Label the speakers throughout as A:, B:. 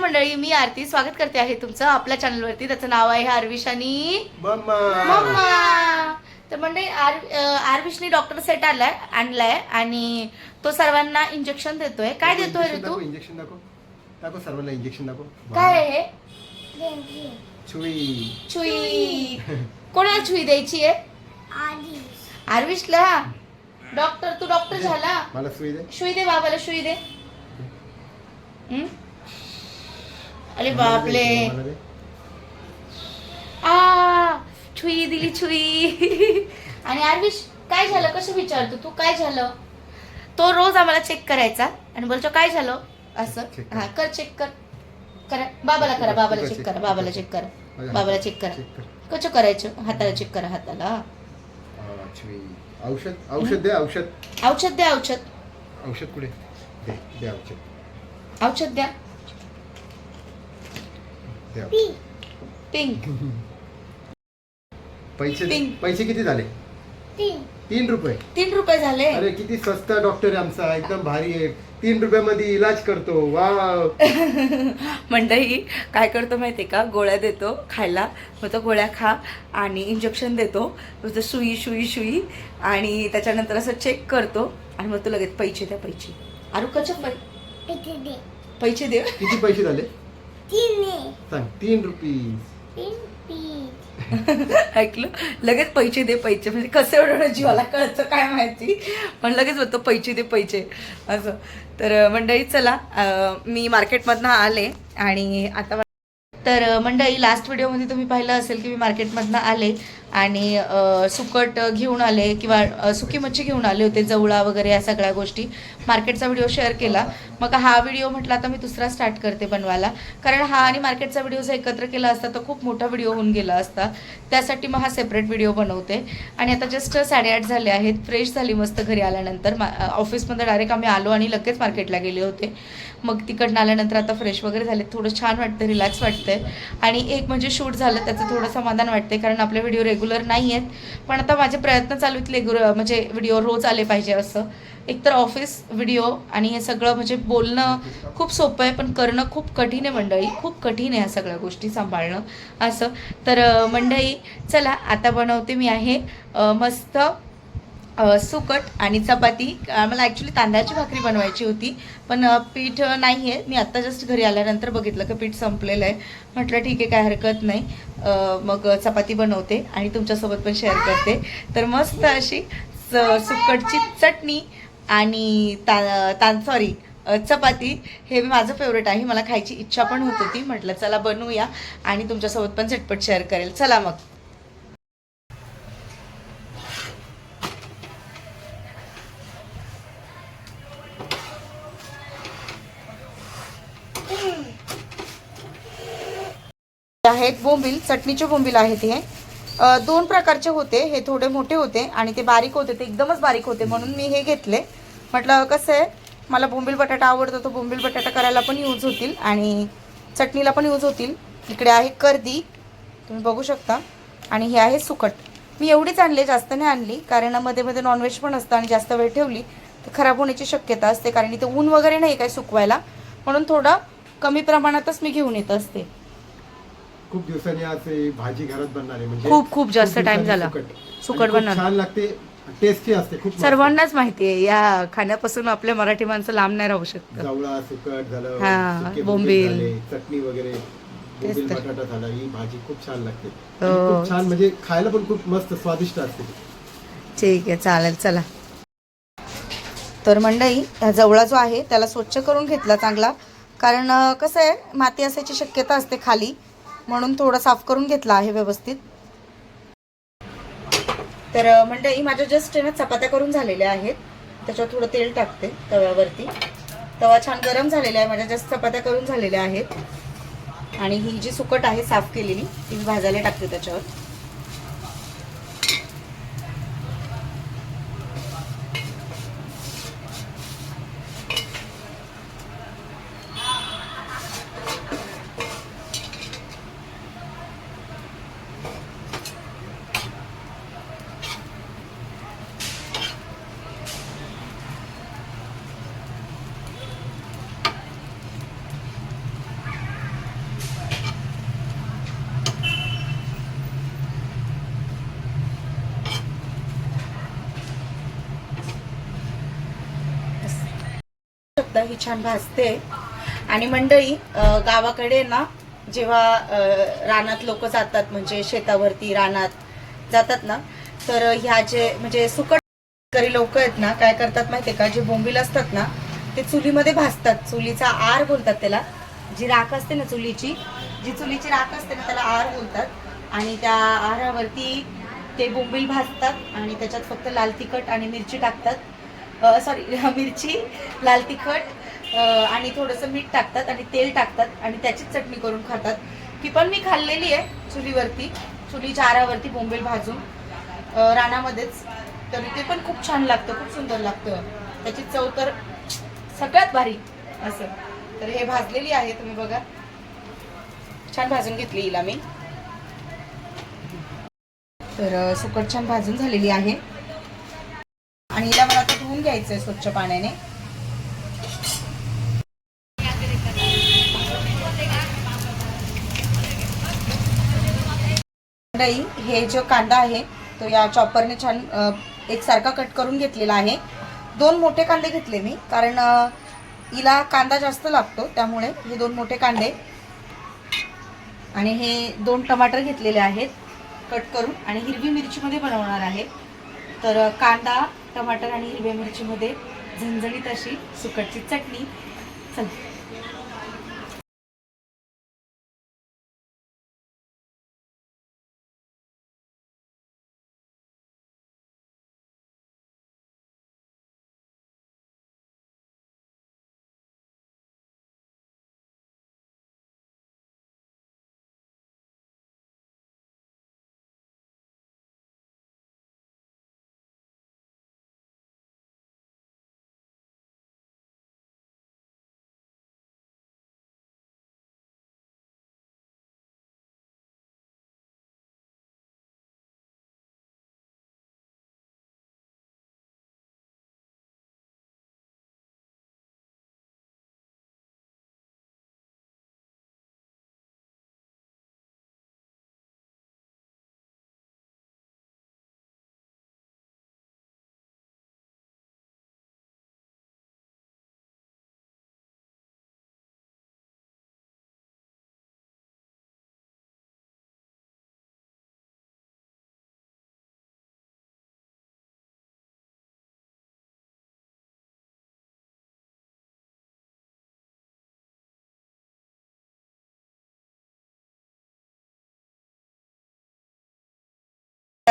A: मंडळी मी आरती. स्वागत करते आहे तुमचं आपल्या चॅनलवरती. त्याचं नाव आहे आरविश आणि
B: मम्मा.
A: मम्मा. तर मंडळी आर आरविशनी डॉक्टर सेट आलाय आणलाय आणि तो सर्वांना इंजेक्शन देतोय. काय देतोय रे तू
B: इंजेक्शन दाखव. दाखव सर्वांना इंजेक्शन दाखव.
A: काय आहे हे?
B: छुई.
A: छुई. कोणाला छुई द्यायची आहे? आरविशला? डॉक्टर तू डॉक्टर झाला.
B: मला सुई दे.
A: शुई दे बाबाला शुई दे. हं? अरे बापले. आ छुई दिली छुई. आणि आरविश काय झालं? कसं विचारतो तू? काय झालं? तो रोज आम्हाला चेक करायचा आणि बोलतो काय झालं? असं. हा कर चेक कर. करा. बाबाला करा बाबाला चेक करा बाबाला चेक करा. बाबाला चेक करा. कसं करायचं? हाताला चेक करा हाताला.
B: औषध? औषध दे औषध.
A: औषध द्या औषध.
B: औषध कुठे? औषध
A: द्या. पिंक
B: पैसे. पैसे किती झाले? तीन. रुपये.
A: तीन रुपये झाले.
B: अरे किती स्वस्त डॉक्टर आहे आमचा. एकदम भारी आहे. तीन रुपयामध्ये इलाज करतो. वा
A: मंडळी काय करतो माहिती का? गोळ्या देतो खायला. मग तो गोळ्या खा आणि इंजेक्शन देतो. मग तो सुई सुई सुई. आणि त्याच्यानंतर असं चेक करतो. आणि मग तो लगेच पैसे द्या पैसे. अरे कच पैसे दे.
B: किती पैसे झाले? सांग तीन रुपीज.
A: ऐकलं? लगेच पैसे दे पैसे. म्हणजे कसं एवढं जीवाला कळतं काय माहिती? पण लगेच होतं पैसे दे पैसे. असं. तर मंडळी चला मी मार्केटमधनं आले आणि आता तर मंडळी लास्ट व्हिडिओमध्ये तुम्ही पाहिलं असेल की मी मार्केटमधनं आले. आणि सुकट घेऊन आले किंवा सुकी मच्छी घेऊन आले होते जवळा वगैरे या सगळ्या गोष्टी. मार्केटचा व्हिडिओ शेअर केला. मग हा व्हिडिओ म्हटला आता मी दुसरा स्टार्ट करते बनवायला. कारण हा आणि मार्केटचा व्हिडिओ जर एकत्र केला असता तर खूप मोठा व्हिडिओ होऊन गेला असता. त्यासाठी मग हा सेपरेट व्हिडिओ बनवते. आणि आता जस्ट साडेआठ झाले आहेत. फ्रेश झाली मस्त घरी आल्यानंतर. मा ऑफिसमध्ये डायरेक्ट आम्ही आलो आणि लगेच मार्केटला गेले होते. मग तिकडनं आल्यानंतर आता फ्रेश वगैरे झाले थोडं छान वाटतं रिलॅक्स वाटतंय. आणि एक म्हणजे शूट झालं त्याचं थोडं समाधान वाटते कारण आपले व्हिडिओ रेग्युलर नाही आहेत पण आता माझे प्रयत्न चालू आहेत रेग्युलर म्हणजे व्हिडिओ रोज आले पाहिजे असं. एकतर ऑफिस व्हिडिओ आणि हे सगळं म्हणजे बोलणं खूप सोपं आहे पण करणं खूप कठीण आहे मंडळी. खूप कठीण आहे ह्या सगळ्या गोष्टी सांभाळणं असं. तर मंडळी चला आता बनवते मी आहे मस्त सुकट आणि चपाती. मला ॲक्च्युली तांदळाची भाकरी बनवायची होती पण पीठ नाही आहे. मी आत्ता जस्ट घरी आल्यानंतर बघितलं की पीठ संपलेलं आहे. म्हटलं ठीक आहे काय हरकत नाही. मग चपाती बनवते आणि तुमच्यासोबत पण शेअर करते. तर मस्त अशी स- सुकटची चटणी आणि ता ता सॉरी चपाती हे माझं फेवरेट आहे. मला खायची इच्छा पण होत होती. म्हटलं चला बनवूया आणि तुमच्यासोबत पण झटपट शेअर करेल. चला मग. आहेत बोंबील चटणीचे बोंबील आहेत हे. दोन प्रकारचे होते हे थोडे मोठे होते आणि ते बारीक होते ते एकदमच बारीक होते म्हणून मी हे घेतले. म्हटलं कसं आहे मला बोंबील बटाटा आवडतो तो बोंबील बटाटा करायला पण यूज होतील आणि चटणीला पण यूज होतील. इकडे आहे कर्दी तुम्ही बघू शकता. आणि हे आहे सुकट. मी एवढीच आणली जास्त नाही आणली कारण मध्ये मध्ये नॉनव्हेज पण असतं आणि जास्त वेळ ठेवली तर खराब होण्याची शक्यता असते कारण इथे ऊन वगैरे नाही काय सुकवायला. म्हणून थोडं कमी प्रमाणातच मी घेऊन येत असते.
B: खूप दिवसांनी आज ही भाजी घरात बनणार आहे म्हणजे
A: खूप- खूप जास्त
B: दिवसांनी
A: time झाला.
B: सुकट.
A: सुकट
B: आणि खूप
A: बनवणार.
B: छान लागते टेस्टी असते खूप मस्त.
A: सर्वांनाच माहिती आहे या खाण्यापासून आपल्या मराठी माणसं लांब नाही राहू शकत
B: जवळा सुकट झालं
A: हा,
B: सुके
A: बोंबील.
B: झाले, चटणी वगैरे बोंबील
A: तर.
B: बटाटा झाला ही भाजी खूप छान लागते
A: हो.
B: खूप छान म्हणजे खायला पण खूप मस्त स्वादिष्ट असते
A: ठीक आहे चालेल चला तर मंडळी हा जवळा जो आहे त्याला स्वच्छ करून घेतला चांगला कारण अं, कसं आहे माती असायची शक्यता असते खाली म्हणून थोडं साफ करून घेतला आहे व्यवस्थित. तर म्हणजे मंडळी माझ्या जस्ट ना चपात्या करून झालेल्या आहेत. त्याच्यावर थोडं तेल टाकते तव्यावरती. तवा छान गरम झालेला आहे माझ्या जस्ट चपात्या करून झालेल्या आहेत. आणि ही जी सुकट आहे साफ केलेली ती मी भाजायला टाकते त्याच्यावर. ही छान भाजते आणि मंडळी गावाकडे ना जेव्हा रानात लोक जातात म्हणजे शेतावरती रानात जातात ना तर ह्या जे म्हणजे सुकट करी लोक आहेत ना काय करतात माहितीये का? जे बोंबील असतात ना ते चुलीमध्ये भाजतात चुलीचा आर बोलतात त्याला. जी राख असते ना चुलीची जी चुलीची राख असते ना त्याला आर बोलतात. आणि त्या आरावरती ते बोंबील भाजतात आणि त्याच्यात फक्त लाल तिखट आणि मिरची टाकतात. सॉरी मिरची लाल तिखट आणि थोडंसं मीठ टाकतात आणि तेल टाकतात आणि त्याचीच चटणी करून खातात. ती पण मी खाल्लेली आहे चुलीवरती चुलीच्या आरावरती बोंबेल भाजून. रानामध्येच. तर ते पण खूप छान लागतं खूप सुंदर लागतं. त्याची चव तर सगळ्यात भारी असं. तर हे भाजलेली आहे तुम्ही बघा. छान भाजून घेतली हिला मी. तर सुकट छान भाजून झालेली आहे. आणि हिला मला आता धुवून घ्यायचं आहे स्वच्छ पाण्याने. मंडई हे जो कांदा आहे तो या चॉपरने छान एकसारखा कट करून घेतलेला आहे. दोन मोठे कांदे घेतले मी कारण हिला कांदा जास्त लागतो त्यामुळे हे दोन मोठे कांदे आणि हे दोन टमाटर घेतलेले आहेत कट करून आणि हिरवी मिरचीमध्ये बनवणार आहे. तर कांदा टमाटर आणि हिरव्या मिरचीमध्ये झणझणीत अशी सुकटची चटणी. चल.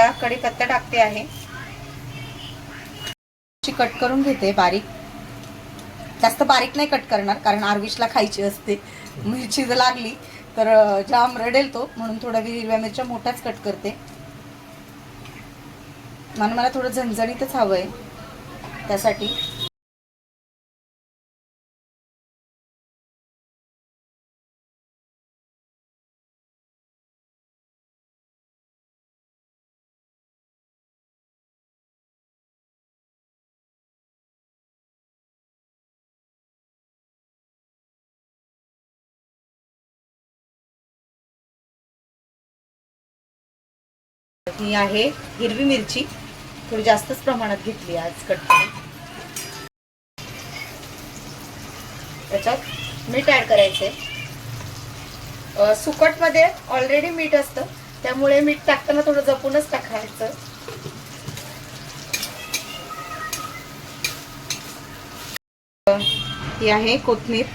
A: आता कढीपत्ता टाकते आहे. अशी कट करून घेते बारीक. जास्त बारीक नाही कट करणार कारण आरविशला खायची असते. मिरची जर लागली तर जाम रडेल तो म्हणून थोड्या हिरव्या मिरच्या मोठ्याच कट करते. म्हणून मला थोडं झणझणीतच हवं आहे त्यासाठी. ही आहे हिरवी मिरची. थोडी जास्तच प्रमाणात घेतली आज कट करून त्याच्यात मीठ ऍड करायचे सुकटमध्ये ऑलरेडी मीठ असतं. त्यामुळे मीठ टाकताना थोडं जपूनच टाकायचं. ही आहे कोथमीर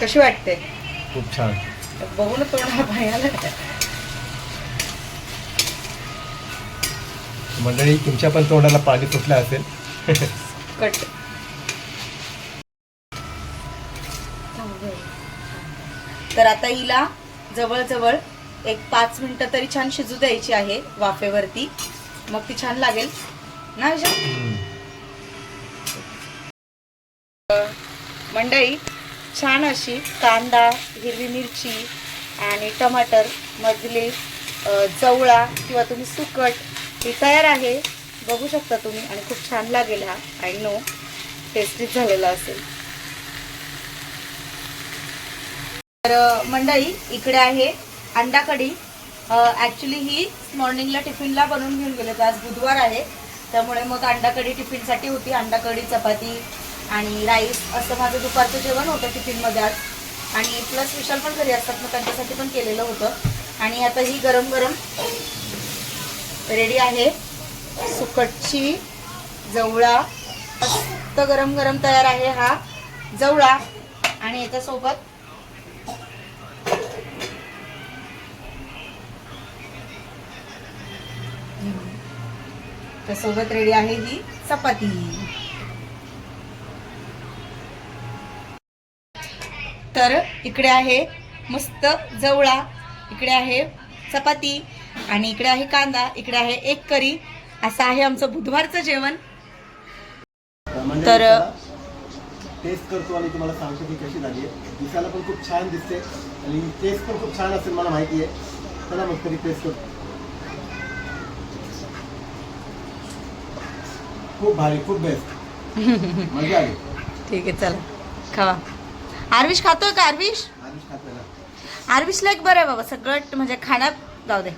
A: कशी वाटते?
B: खूप छान.
A: बघू ना तोंडा पाण्याला
B: मंडळी तुमच्या पण तोंडाला पाणी सुटलं असेल.
A: कट. तर आता हिला जवळजवळ एक पाच मिनिटं तरी छान शिजू द्यायची आहे वाफेवरती. मग ती छान लागेल. ना? मंडळी छान अशी कांदा हिरवी मिरची आणि टमाटर मधले चवळा जवळा किंवा तुम्ही सुकट ही तयार आहे. बघू शकता तुम्ही आणि खूप छान लागेल हा. आय नो टेस्टीच झालेला असेल. तर मंडळी इकडे आहे अंडा कढी ॲक्च्युली ही मॉर्निंगला टिफिनला बनवून घेऊन गेले होते. आज बुधवार आहे. त्यामुळे मग अंडा कढी टिफिनसाठी होती. अंडा कढी चपाती आणि राईस असं माझं दुपारचं जेवण होतं टिफिनमध्ये आज. आणि प्लस विशाल पण घरी असतात मग त्यांच्यासाठी पण केलेलं होतं. आणि आता ही गरम गरम रेडी आहे. सुकटची जवळा मस्त गरम गरम तयार आहे हा जवळा. आणि याच्यासोबत त्यासोबत रेडी आहे ही चपाती. इकडे आहे मस्त जवळा इकडे आहे चपाती आणि इकडे आहे कांदा इकडे आहे एक करी. असं आहे आमचं बुधवारचं जेवण. तर-
B: टेस्ट करतो आणि तुम्हाला सांगतो की कशी झाली आहे. दिसायला पण खूप छान दिसते आणि टेस्ट पण खूप छान असेल मला माहिती आहे. चला मग तरी टेस्ट करतो खूप भारी खूप बेस्ट मजा आली.
A: ठीक आहे चला. खावा. आरविश खातोय का आरविश? आरविशला एक बरं आहे बाबा सगळं म्हणजे खाण्यात जाऊ दे.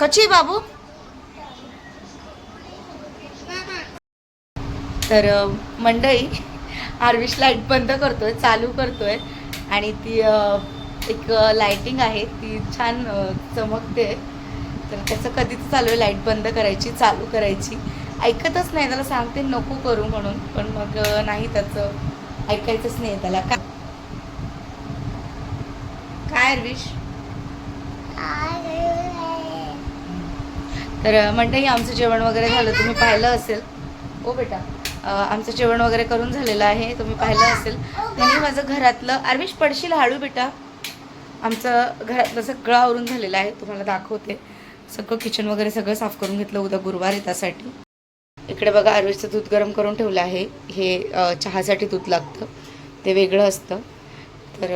A: कची बाबू? तर मंडई आरविश लाइट बंद करतोय चालू करतोय. आणि ती एक लाइटिंग आहे ती छान चमकते. तर त्याचं कधीच चालू आहे लाइट बंद करायची चालू करायची. ऐकतच नाही. त्याला सांगते नको करू म्हणून. पण मग नाही त्याचं ऐकायचंच नाही त्याला. काय काय अर्विश? तर म्हणते आमचं जेवण वगैरे झालं. तुम्ही पाहिलं असेल. ओ बेटा. आमचं जेवण वगैरे करून झालेलं आहे. तुम्ही पाहिलं असेल. त्यांनी माझं घरातलं आरविश पडशील हळू बेटा? आमचं घरातलं सगळं आवरून झालेलं आहे. तुम्हाला दाखवते. सगळं किचन वगैरे सगळं साफ करून घेतलं. उद्या गुरुवार आहे त्यासाठी. इकडे बघा आरविशचं दूध गरम करून ठेवलं आहे. हे चहासाठी दूध लागतं. ते वेगळं असतं. तर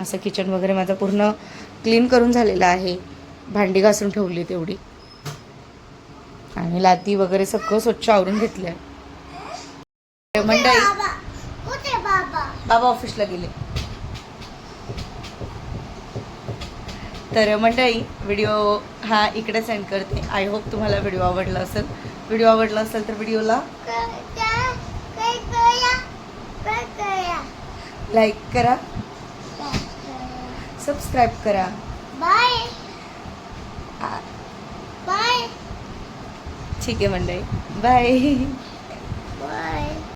A: असं किचन वगैरे माझं पूर्ण क्लीन करून झालेलं आहे. भांडी घासून ठेवली तेवढी. आणि लादी वगैरे सगळं स्वच्छ आवरून घेतलं आहे. मंडळी बाबा ऑफिसला गेले. तर मंडळी व्हिडिओ हा इकडे सेंड करते. आय होप तुम्हाला व्हिडिओ आवडला असेल. व्हिडिओ आवडला असेल तर व्हिडिओला लाईक करा. सबस्क्राईब करा.
C: बाय बाय
A: ठीक आहे मंडळी. बाय